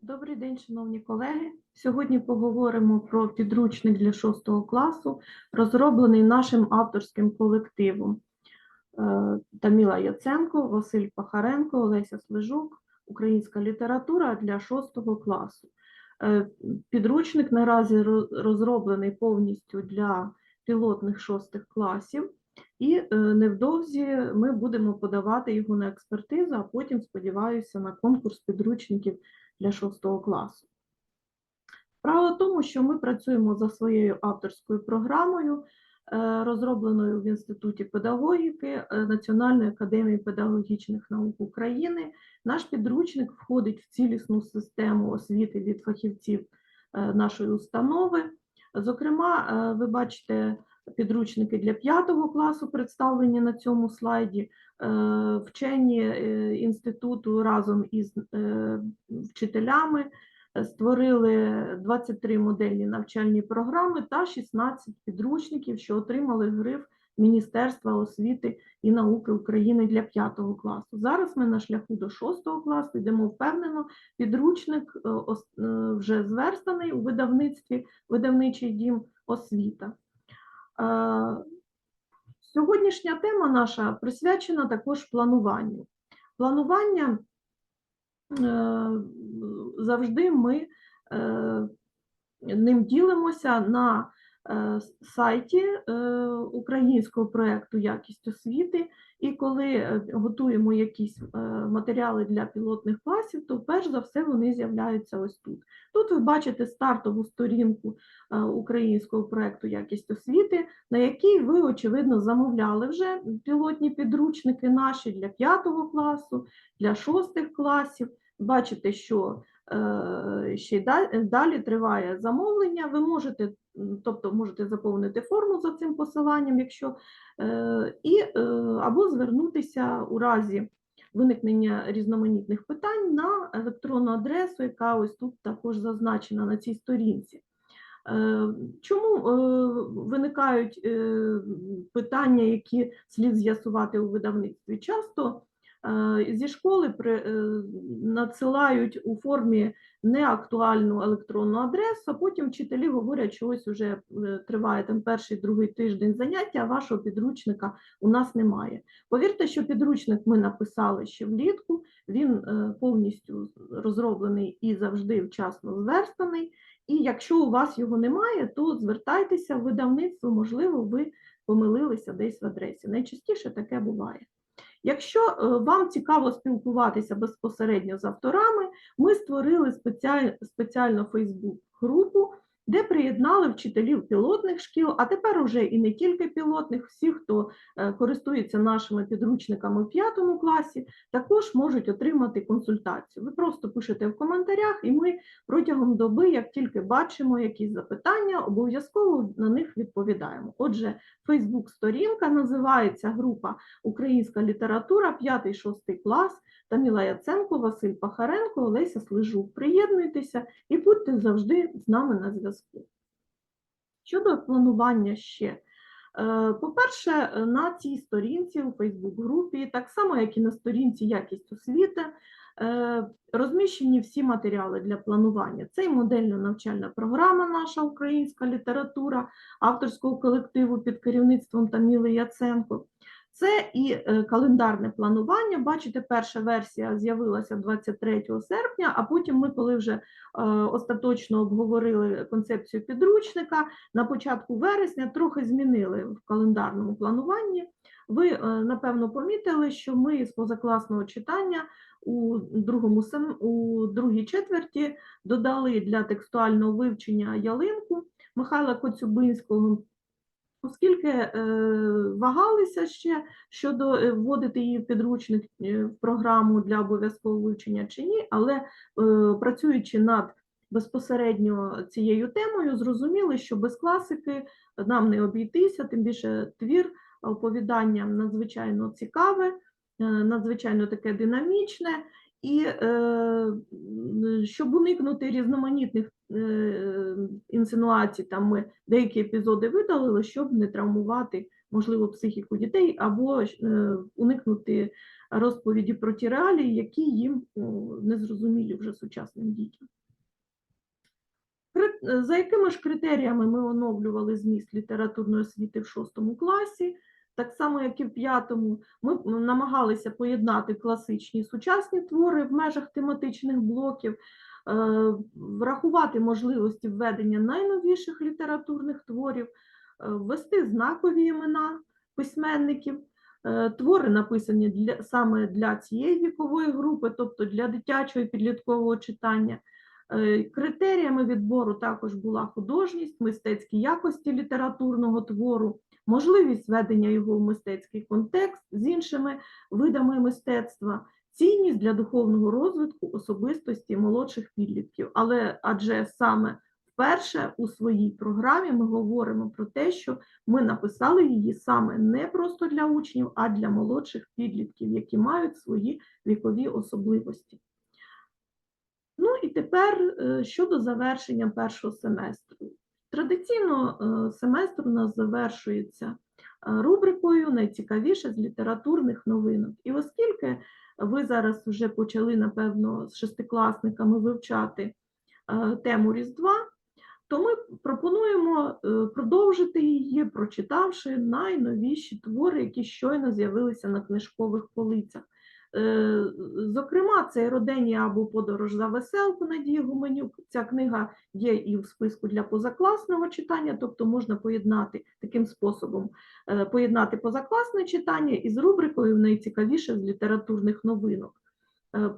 Добрий день, шановні колеги. Сьогодні поговоримо про підручник для 6 класу, розроблений нашим авторським колективом Е, Таміла Яценко, Василь Пахаренко, Олеся Слежук, Українська література для 6 класу. Е, Підручник наразі розроблений повністю для пілотних 6 класів, і е, невдовзі ми будемо подавати його на експертизу, а потім, сподіваюся, на конкурс підручників для 6 класу. Справа в тому, що ми працюємо за своєю авторською програмою, е, розробленою в Інституті педагогіки е, Національної академії педагогічних наук України. Наш підручник входить в цілісну систему освіти від фахівців е, нашої установи. Зокрема, ви бачите підручники для 5 класу, представлені на цьому слайді. Е, Вчені е, інституту разом із е, вчителями створили 23 модельні навчальні програми та 16 підручників, що отримали гриф Міністерства освіти і науки України для 5 класу. Зараз ми на шляху до 6 класу йдемо впевнено. Підручник вже зверстаний у видавництві, видавничий дім освіта. Сьогоднішня тема наша присвячена також плануванню. Планування е, завжди ми е, ним ділимося на сайті е, українського проєкту Якість освіти. І коли е, готуємо якісь е, матеріали для пілотних класів, то перш за все вони з'являються ось тут. Тут ви бачите стартову сторінку е, українського проєкту Якість освіти, на якій ви, очевидно, замовляли вже пілотні підручники наші для 5 класу, для 6 класів. Бачите, що е, ще й далі триває замовлення. Ви можете, тобто можете заповнити форму за цим посиланням, якщо е, і е, або звернутися у разі виникнення різноманітних питань на електронну адресу, яка ось тут також зазначена на цій сторінці. Е, Чому е, виникають е, питання, які слід з'ясувати у видавництві? Часто е, зі школи е, надсилають у формі неактуальну електронну адресу, а потім вчителі говорять, що ось уже е, триває там перший, другий тиждень заняття, а вашого підручника у нас немає. Повірте, що підручник ми написали ще влітку, він е, повністю розроблений і завжди вчасно зверстаний. І якщо у вас його немає, то звертайтеся в видавництво, можливо, ви помилилися десь в адресі. Найчастіше таке буває. Якщо е, вам цікаво спілкуватися безпосередньо з авторами, ми створили спеціаль, спеціальну Фейсбук-групу, де приєднали вчителів пілотних шкіл, а тепер уже і не тільки пілотних, всі, хто е, користується нашими підручниками в п'ятому класі, також можуть отримати консультацію. Ви просто пишете в коментарях, і ми протягом доби, як тільки бачимо якісь запитання, обов'язково на них відповідаємо. Отже, Фейсбук-сторінка називається група Українська література, 5-6 клас. Таміла Яценко, Василь Пахаренко, Олеся Слижук. Приєднуйтеся і будьте завжди з нами на зв'язку. Щодо планування ще. Е, По-перше, на цій сторінці у Фейсбук-групі, так само як і на сторінці Якість освіти, е, розміщені всі матеріали для планування. Це і модельна навчальна програма, наша українська література, авторського колективу під керівництвом Таміли Яценко. Це і е, календарне планування. Бачите, перша версія з'явилася 23 серпня, а потім ми, коли вже е, остаточно обговорили концепцію підручника, на початку вересня трохи змінили в календарному плануванні. Ви, е, напевно, помітили, що ми з позакласного читання у другому сем- у другій четверті додали для текстуального вивчення ялинку Михайла Коцюбинського. Оскільки е, вагалися ще щодо е, вводити її в підручник е, в програму для обов'язкового вивчення чи ні, але працюючи над безпосередньо цією темою, зрозуміли, що без класики нам не обійтися, тим більше твір оповідання надзвичайно цікаве, надзвичайно таке динамічне, і щоб уникнути різноманітних інсинуацій, там ми деякі епізоди видалили, щоб не травмувати, можливо, психіку дітей, або е, уникнути розповіді про ті реалії, які їм незрозумілі вже сучасним дітям. Е, За якими ж критеріями ми оновлювали зміст літературної освіти в шостому класі? Так само, як і в п'ятому, ми намагалися поєднати класичні і сучасні твори в межах тематичних блоків, е, врахувати можливості введення найновіших літературних творів, е, ввести знакові імена письменників, е, твори написані для, саме для цієї вікової групи, тобто для дитячого і підліткового читання. Е, Критеріями відбору також була художність, мистецькі якості літературного твору, можливість введення його в мистецький контекст з іншими видами мистецтва, цінність для духовного розвитку особистості молодших підлітків. Але адже саме вперше у своїй програмі ми говоримо про те, що ми написали її саме не просто для учнів, а для молодших підлітків, які мають свої вікові особливості. Ну і тепер е, щодо завершення першого семестру. Традиційно е, семестр у нас завершується е, рубрикою найцікавіше з літературних новинок. І оскільки ви зараз вже почали, напевно, з шестикласниками вивчати е, тему Різдва, то ми пропонуємо е, продовжити її, прочитавши найновіші твори, які щойно з'явилися на книжкових полицях. Е, Зокрема, це «Родення або подорож за веселку Надії Гуменюк. Ця книга є і в списку для позакласного читання, тобто можна поєднати таким способом, е, поєднати позакласне читання із рубрикою найцікавіше з літературних новинок. Е,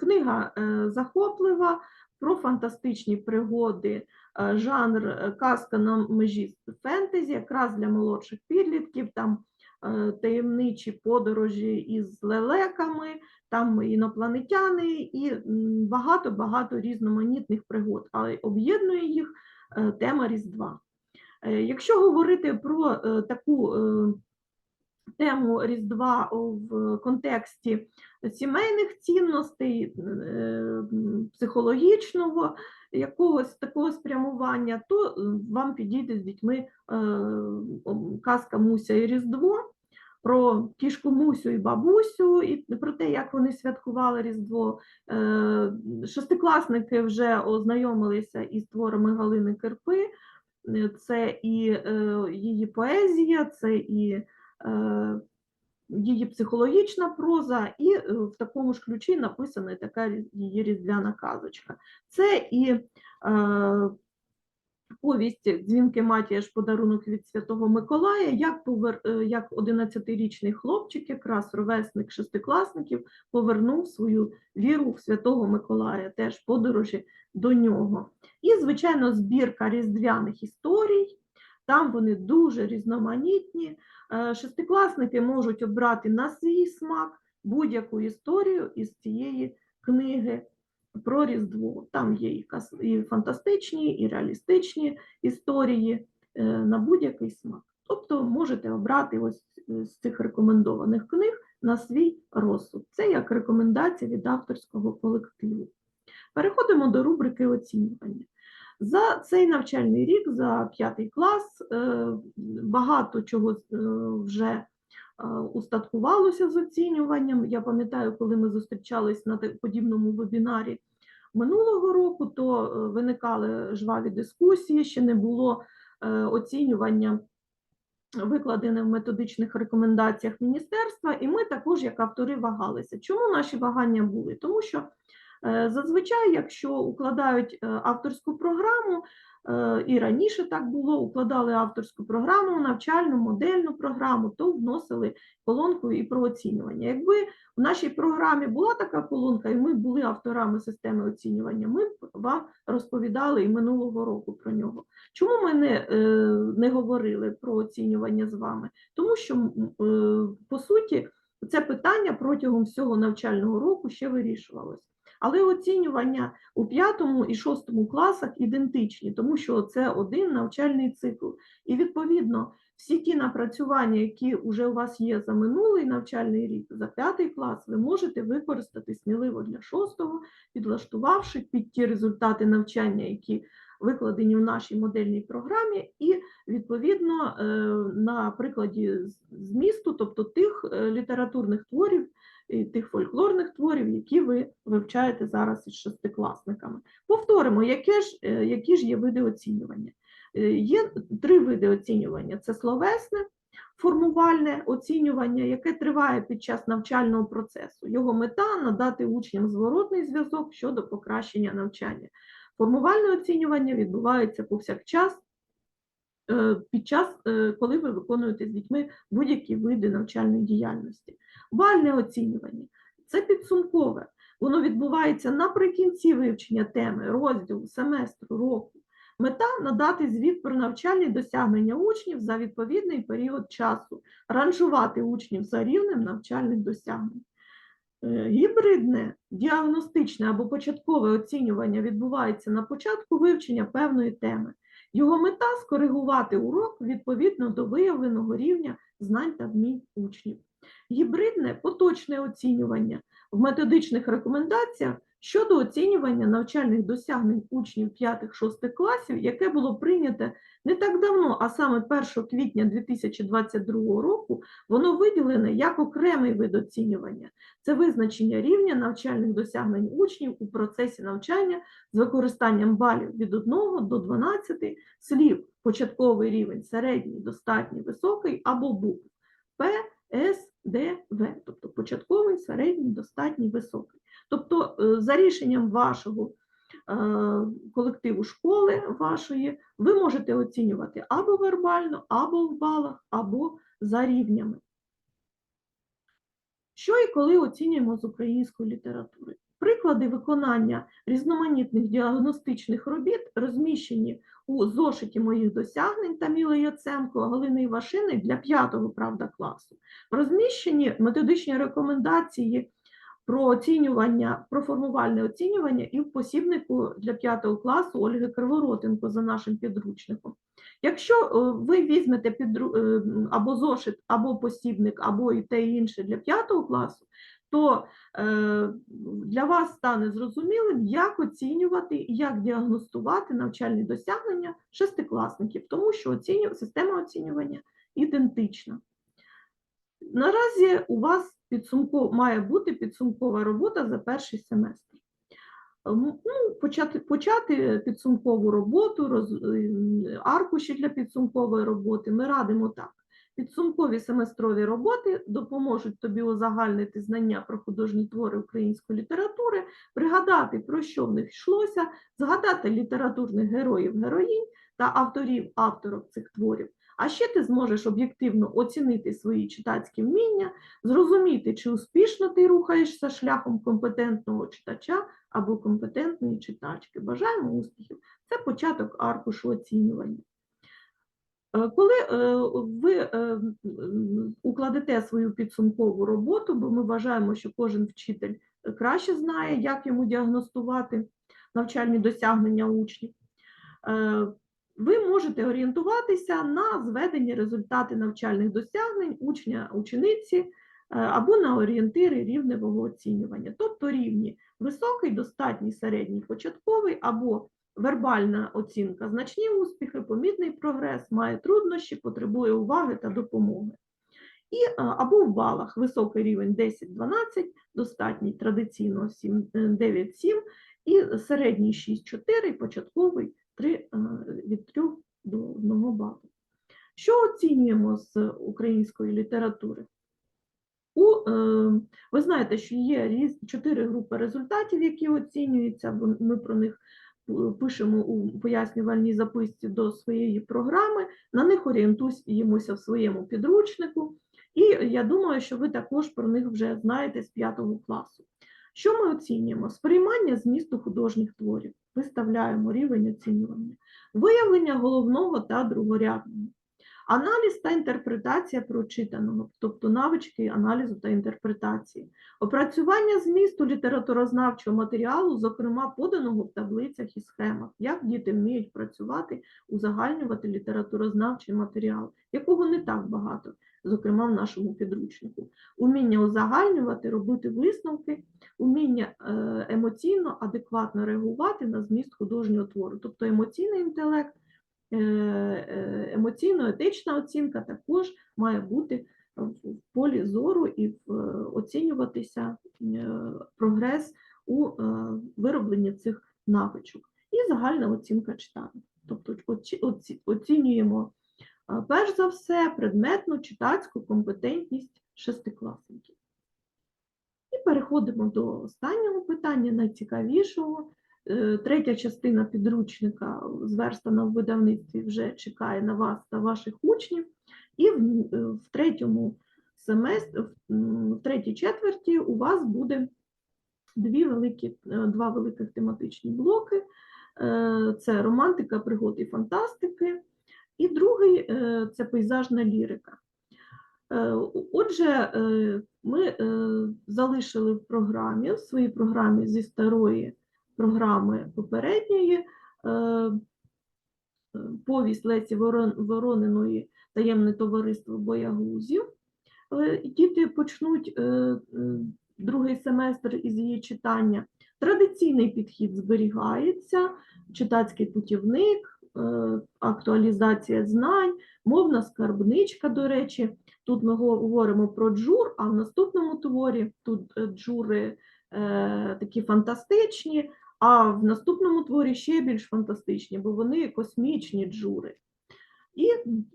Книга захоплива про фантастичні пригоди, жанр казка на межі фентезі, якраз для молодших підлітків. Там таємничі подорожі із лелеками, там інопланетяни і багато-багато різноманітних пригод, але об'єднує їх е, тема Різдва. Е, Якщо говорити про е, таку е, тему Різдва в контексті сімейних цінностей, е, психологічного якогось такого спрямування, то е, вам підійде з дітьми е, казка Муся і Різдво про кішку Мусю і бабусю, і про те, як вони святкували Різдво. Шестикласники вже ознайомилися із творами Галини Кирпи. Це і її поезія, це і її психологічна проза, і е, в такому ж ключі написана така її різдвяна казочка. Це і е, повість Дзвінки Матія ж подарунок від Святого Миколая, як, повер... е, як 11-річний хлопчик, якраз ровесник шестикласників, повернув свою віру в Святого Миколая, теж подорожі до нього. І, звичайно, збірка різдвяних історій. Там вони дуже різноманітні. Е, Шестикласники можуть обрати на свій смак будь-яку історію із цієї книги про Різдво. Там є і, фантастичні, і реалістичні історії е, на будь-який смак. Тобто можете обрати ось е, з цих рекомендованих книг на свій розсуд. Це як рекомендація від авторського колективу. Переходимо до рубрики оцінювання. За цей навчальний рік, за п'ятий клас, е, багато чого е, вже е, устаткувалося з оцінюванням. Я пам'ятаю, коли ми зустрічались на подібному вебінарі минулого року, то виникали жваві дискусії, ще не було оцінювання викладене в методичних рекомендаціях міністерства, і ми також, як автори, вагалися. Чому наші вагання були? Тому що зазвичай, якщо укладають е, авторську програму, е, і раніше так було, укладали авторську програму, навчальну, модельну програму, то вносили колонку і про оцінювання. Якби в нашій програмі була така колонка, і ми були авторами системи оцінювання, ми б вам розповідали і минулого року про нього. Чому ми не, е, не говорили про оцінювання з вами? Тому що, е, по суті, це питання протягом всього навчального року ще вирішувалось. Але оцінювання у п'ятому і шостому класах ідентичні, тому що це один навчальний цикл. І відповідно всі ті напрацювання, які вже у вас є за минулий навчальний рік, за п'ятий клас, ви можете використати сміливо для шостого, підлаштувавши під ті результати навчання, які викладені в нашій модельній програмі, і відповідно е, на прикладі змісту, тобто тих е, літературних творів, тих фольклорних творів, які ви вивчаєте зараз із шестикласниками. Повторимо, яке ж, е, які ж є види оцінювання. Е, Є три види оцінювання: це словесне, формувальне оцінювання, яке триває під час навчального процесу. Його мета надати учням зворотний зв'язок щодо покращення навчання. Формувальне оцінювання відбувається повсякчас е, під час, е, коли ви виконуєте з дітьми будь-які види навчальної діяльності. Бальне оцінювання це підсумкове. Воно відбувається наприкінці вивчення теми, розділу, семестру, року. Мета надати звіт про навчальні досягнення учнів за відповідний період часу, ранжувати учнів за рівнем навчальних досягнень. Е, Гібридне, діагностичне або початкове оцінювання відбувається на початку вивчення певної теми. Його мета скоригувати урок відповідно до виявленого рівня знань та вмінь учнів. Гібридне поточне оцінювання в методичних рекомендаціях щодо оцінювання навчальних досягнень учнів 5-6 класів, яке було прийнято не так давно, а саме 1 квітня 2022 року, воно виділене як окремий вид оцінювання. Це визначення рівня навчальних досягнень учнів у процесі навчання з використанням балів від 1 до 12 слів, початковий рівень, середній, достатній, високий або букв П, С, Д, В, тобто початковий, середній, достатній, високий. Тобто, е, за рішенням вашого е, колективу школи вашої, ви можете оцінювати або вербально, або в балах, або за рівнями. Що і коли оцінюємо з української літератури? Приклади виконання різноманітних діагностичних робіт розміщені у зошиті моїх досягнень Таміли Яценко, Галини Івашини для п'ятого правда класу. Розміщені методичні рекомендації про оцінювання, про формувальне оцінювання і в посібнику для п'ятого класу Ольги Криворотенко за нашим підручником. Якщо е, ви візьмете підру... е, або зошит, або посібник, або і те і інше для п'ятого класу, то е, для вас стане зрозумілим, як оцінювати і як діагностувати навчальні досягнення шестикласників, тому що оціню... система оцінювання ідентична. Наразі у вас підсумков... має бути підсумкова робота за перший семестр. Ну, почати, почати підсумкову роботу, роз... ем, аркуші для підсумкової роботи ми радимо так. Підсумкові семестрові роботи допоможуть тобі узагальнити знання про художні твори української літератури, пригадати, про що в них йшлося, згадати літературних героїв, героїнь та авторів, авторок цих творів. А ще ти зможеш об'єктивно оцінити свої читацькі вміння, зрозуміти, чи успішно ти рухаєшся шляхом компетентного читача або компетентної читачки. Бажаємо успіхів! Це початок аркушу оцінювання. Е, Коли е, ви е, укладете свою підсумкову роботу, бо ми вважаємо, що кожен вчитель краще знає, як йому діагностувати навчальні досягнення учнів, ви можете орієнтуватися на зведені результати навчальних досягнень учня, учениці або на орієнтири рівневого оцінювання, тобто рівні високий, достатній, середній, початковий або вербальна оцінка, значні успіхи, помітний прогрес, має труднощі, потребує уваги та допомоги. І е, або в балах високий рівень 10-12, достатній традиційно 7, е, 9-7 і середній 6-4, початковий 3, е, від 3 до 1 балу. Що оцінюємо з української літератури? У, ви знаєте, що є чотири групи результатів, які оцінюються, ми про них пишемо у пояснювальній записці до своєї програми, на них орієнтуємося в своєму підручнику, і я думаю, що ви також про них вже знаєте з 5 класу. Що ми оцінюємо? Сприймання змісту художніх творів, виставляємо рівень оцінювання, виявлення головного та другорядного, Аналіз та інтерпретація прочитаного, тобто навички аналізу та інтерпретації, опрацювання змісту літературознавчого матеріалу, зокрема поданого в таблицях і схемах, як діти вміють працювати, узагальнювати літературознавчий матеріал, якого не так багато, зокрема в нашому підручнику, уміння узагальнювати, робити висновки, уміння е, емоційно, адекватно реагувати на зміст художнього твору, тобто емоційний інтелект. Е, е, емоційно-етична оцінка також має бути в полі зору і е, оцінюватися прогрес у виробленні цих навичок. І загальна оцінка читання. Тобто оці- оці- оцінюємо перш за все предметну читацьку компетентність шестикласників. І переходимо до останнього питання, найцікавішого. Е, Третя частина підручника зверстана в видавництві вже чекає на вас та ваших учнів. І в, е, третьому семестрі, в, третій четверті у вас буде дві великі, е, два великих тематичні блоки. Це романтика, пригод і фантастики. І другий це пейзажна лірика. Отже, ми залишили в програмі, в своїй програмі зі старої програми попередньої е, е, повість Лесі Ворон- Ворониної таємне товариство боягузів. Діти почнуть е, другий семестр із її читання. Традиційний підхід зберігається, читацький путівник, актуалізація знань, мовна скарбничка, до речі. Тут ми говоримо про джур, а в наступному творі тут джури такі фантастичні, а в наступному творі ще більш фантастичні, бо вони космічні джури. І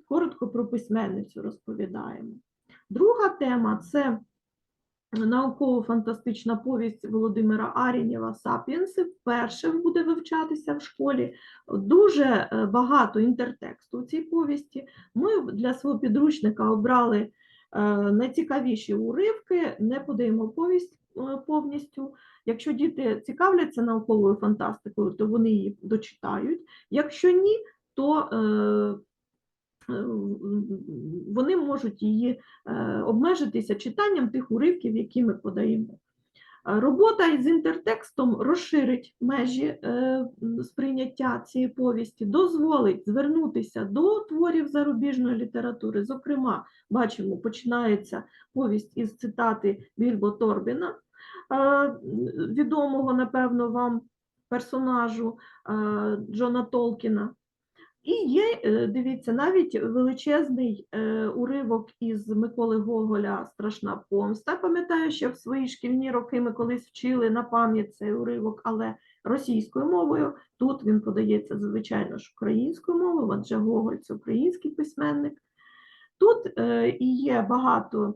коротко про письменницю розповідаємо. Друга тема це науково-фантастична повість Володимира Арінєва «Сапіенси» вперше буде вивчатися в школі. Дуже е, багато інтертексту у цій повісті. Ми для свого підручника обрали е, найцікавіші уривки, не подаємо повість повністю. Якщо діти цікавляться науковою фантастикою, то вони її дочитають. Якщо ні, то е, е, вони можуть її е, обмежитися читанням тих уривків, які ми подаємо. Е, Робота із інтертекстом розширить межі е, сприйняття цієї повісті, дозволить звернутися до творів зарубіжної літератури. Зокрема, бачимо, починається повість із цитати Більбо Торбіна, е, відомого, напевно, вам персонажу е, Джона Толкіна. І є, е, дивіться, навіть величезний е, уривок із Миколи Гоголя Страшна помста. Пам'ятаю, що в свої шкільні роки ми колись вчили на пам'ять цей уривок, але російською мовою. Тут він подається, звичайно ж, українською мовою, адже Гоголь це український письменник. Тут е, і є багато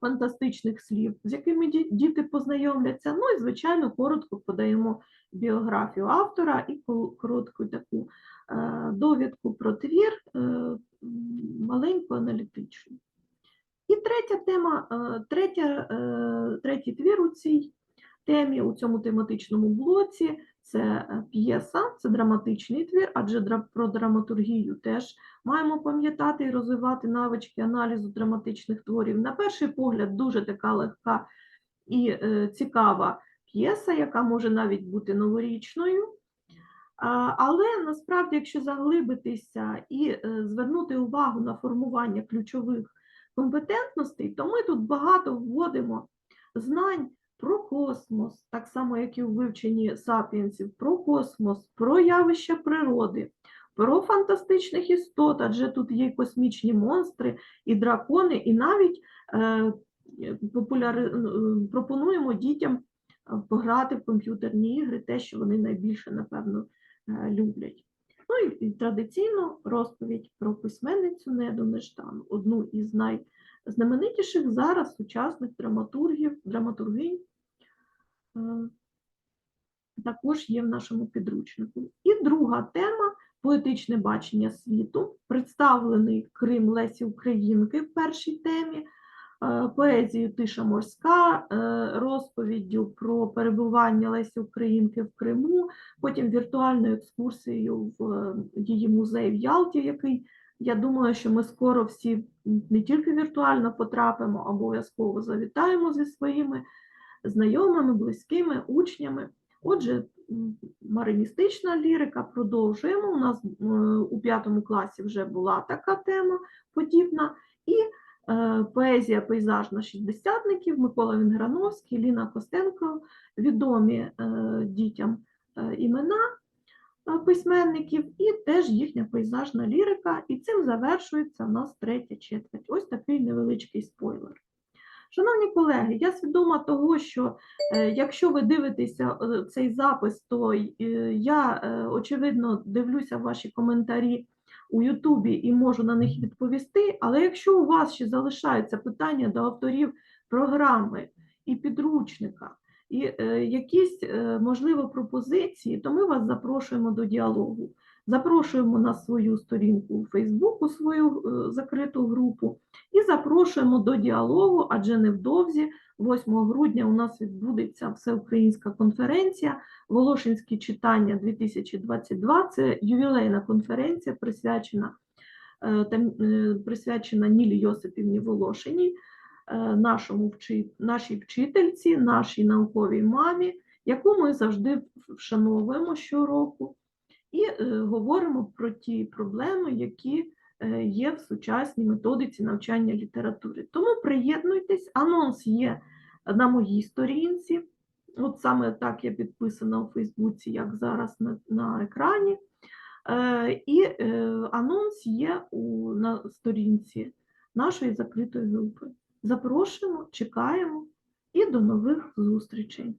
фантастичних слів, з якими діти познайомляться. Ну і, звичайно, коротко подаємо біографію автора і ко- коротку таку е, довідку про твір, е, маленьку аналітичну. І третя тема, е, третя, третій твір у цій темі, у цьому тематичному блоці це е, п'єса, це драматичний твір, адже про драматургію теж маємо пам'ятати і розвивати навички аналізу драматичних творів. На перший погляд, дуже така легка і е, цікава п'єса, яка може навіть бути новорічною. Але насправді, якщо заглибитися і е, звернути увагу на формування ключових компетентностей, то ми тут багато вводимо знань про космос, так само, як і у вивченні сапіенсів, про космос, про явища природи, про фантастичних істот, адже тут є космічні монстри, і дракони, і навіть е, популяри... е, пропонуємо дітям е, пограти в комп'ютерні ігри, те, що вони найбільше, напевно, е, люблять. Ну і, традиційно розповідь про письменницю Неду Нештан, одну із найзнаменитіших зараз сучасних драматургів, драматургинь, е, також є в нашому підручнику. І друга тема поетичне бачення світу, представлений Крим Лесі Українки в першій темі, е, поезією Тиша морська, е, розповіддю про перебування Лесі Українки в Криму, потім віртуальною екскурсією в її музей в Ялті, який я думаю, що ми скоро всі не тільки віртуально потрапимо, а обов'язково завітаємо зі своїми знайомими, близькими, учнями. Отже, мариністична лірика продовжуємо. У нас е, у п'ятому класі вже була така тема подібна. І е, поезія пейзажна шістдесятників Микола Вінграновський, Ліна Костенко, відомі е, дітям імена. Письменників, і теж їхня пейзажна лірика. І цим завершується у нас третя четверть. Ось такий невеличкий спойлер. Шановні колеги, я свідома того, що е, якщо ви дивитеся е, цей запис, то е, я, очевидно, дивлюся ваші коментарі у Ютубі і можу на них відповісти. Але якщо у вас ще залишаються питання до авторів програми і підручника, і е, якісь, е, можливо, пропозиції, то ми вас запрошуємо до діалогу. Запрошуємо на свою сторінку у Фейсбуку, свою е, закриту групу, і запрошуємо до діалогу, адже невдовзі, 8 грудня, у нас відбудеться всеукраїнська конференція Волошинські читання 2022. Це ювілейна конференція, присвячена, присвячена Нілі Йосипівні Волошиній, нашому вчи- нашій вчительці, нашій науковій мамі, яку ми завжди вшановуємо щороку, і е, говоримо про ті проблеми, які е, є в сучасній методиці навчання літератури. Тому приєднуйтесь, анонс є на моїй сторінці. От саме так я підписана у Фейсбуці, як зараз на, на екрані. Е, і е, анонс є у, на сторінці нашої закритої групи. Запрошуємо, чекаємо і до нових зустрічей.